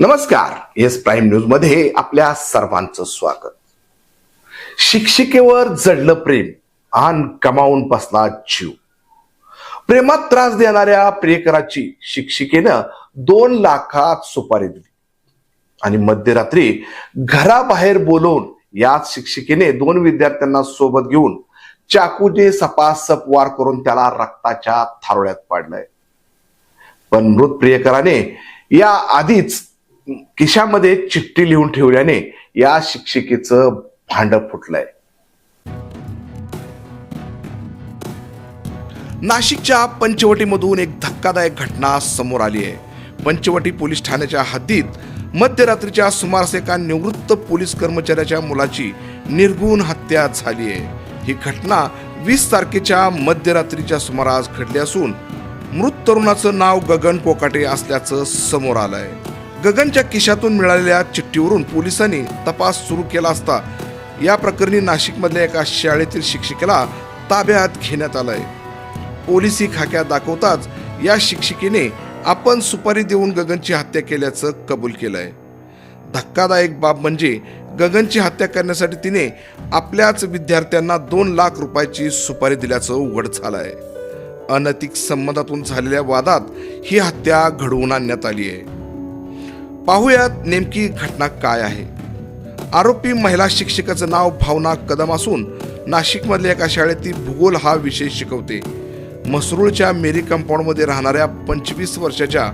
नमस्कार. Yes prime न्यूजमध्ये आपल्या सर्वांचं स्वागत. शिक्षिकेवर जडलं प्रेम आन कमावून बसला जीव. प्रेमात त्रास देणाऱ्या प्रियकराची शिक्षिकेनं दोन लाखात सुपारी दिली. आणि मध्यरात्री घराबाहेर बोलवून याच शिक्षिकेने दोन विद्यार्थ्यांना सोबत घेऊन चाकूने सपासप वार करून त्याला रक्ताच्या थारोळ्यात पाडलंय. पण मृत प्रियकराने या आधीच खिशामध्ये चिठ्ठी लिहून ठेवल्याने या शिक्षिकेचं भांड फुटलंय. नाशिकच्या पंचवटीमधून एक धक्कादायक घटना समोर आली आहे. पंचवटी पोलीस ठाण्याच्या हद्दीत मध्यरात्रीच्या सुमारास एका निवृत्त पोलीस कर्मचाऱ्याच्या मुलाची निर्गुण हत्या झाली आहे. ही घटना वीस तारखेच्या मध्यरात्रीच्या सुमारास घडली असून मृत तरुणाचं नाव गगन कोकाटे असल्याचं समोर आलं आहे गगनच्या खिशातून मिळालेल्या चिठ्ठीवरून पोलिसांनी तपास सुरू केला असता. या प्रकरणी नाशिकमधल्या एका शाळेतील शिक्षिकेला ताब्यात घेण्यात आलंय. पोलिसी खाक्या दाखवताच या शिक्षिकेने आपण सुपारी देऊन गगनची हत्या केल्याचं कबूल केलंय. धक्कादायक बाब म्हणजे गगनची हत्या करण्यासाठी तिने आपल्याच विद्यार्थ्यांना दोन लाख रुपयाची सुपारी दिल्याचं उघड झालंय. अनैतिक संबंधातून झालेल्या वादात ही हत्या घडवून आणण्यात आली आहे पाहुयात नेमकी घटना काय आहे. आरोपी महिला शिक्षकाचं नाव भावना कदम असून नाशिकमधल्या एका शाळेत ती भूगोल हा विषय शिकवते. मसरूळच्या मेरी कंपाऊंडमध्ये राहणाऱ्या पंचवीस वर्षाच्या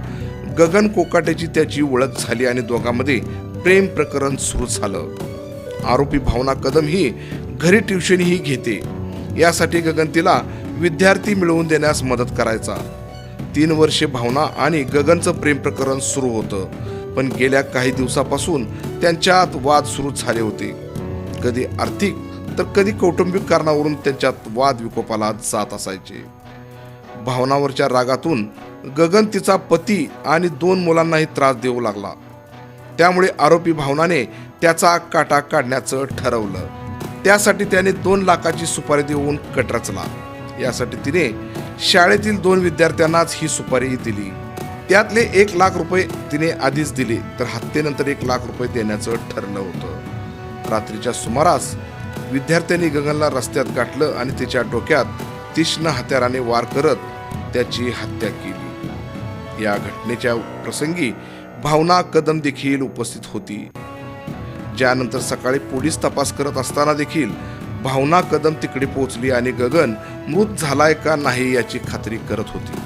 गगन कोकाटेची त्याची ओळख झाली आणि दोघांमध्ये प्रेम प्रकरण सुरू झालं. आरोपी भावना कदम ही घरी ट्युशनही घेते. यासाठी गगन तिला विद्यार्थी मिळवून देण्यास मदत करायचा. तीन वर्षे भावना आणि गगनचं प्रेम प्रकरण सुरू होतं. पण गेल्या काही दिवसापासून त्यांच्यात वाद सुरू झाले होते. कधी आर्थिक तर कधी कौटुंबिक कारणावरून त्यांच्यात वाद विकोपाला जात असायचे. भावनावरच्या रागातून गगन तिचा पती आणि दोन मुलांनाही त्रास देऊ लागला. त्यामुळे आरोपी भावनाने त्याचा काटा काढण्याचं ठरवलं. त्यासाठी त्याने दोन लाखाची सुपारी देऊन कट रचला यासाठी तिने शाळेतील दोन विद्यार्थ्यांनाच ही सुपारी दिली. त्यातले एक लाख रुपये तिने आधीच दिले तर हत्येनंतर एक लाख रुपये देण्याचं ठरलं होतं. रात्रीच्या सुमारास विद्यार्थ्यांनी गगनला रस्त्यात गाठलं आणि तिच्या डोक्यात तीक्ष्ण हत्याराने वार करत त्याची हत्या केली. या घटनेच्या प्रसंगी भावना कदम देखील उपस्थित होती. ज्यानंतर सकाळी पोलीस तपास करत असताना देखील भावना कदम तिकडे पोहोचली आणि गगन मृत झालाय का नाही याची खात्री करत होती.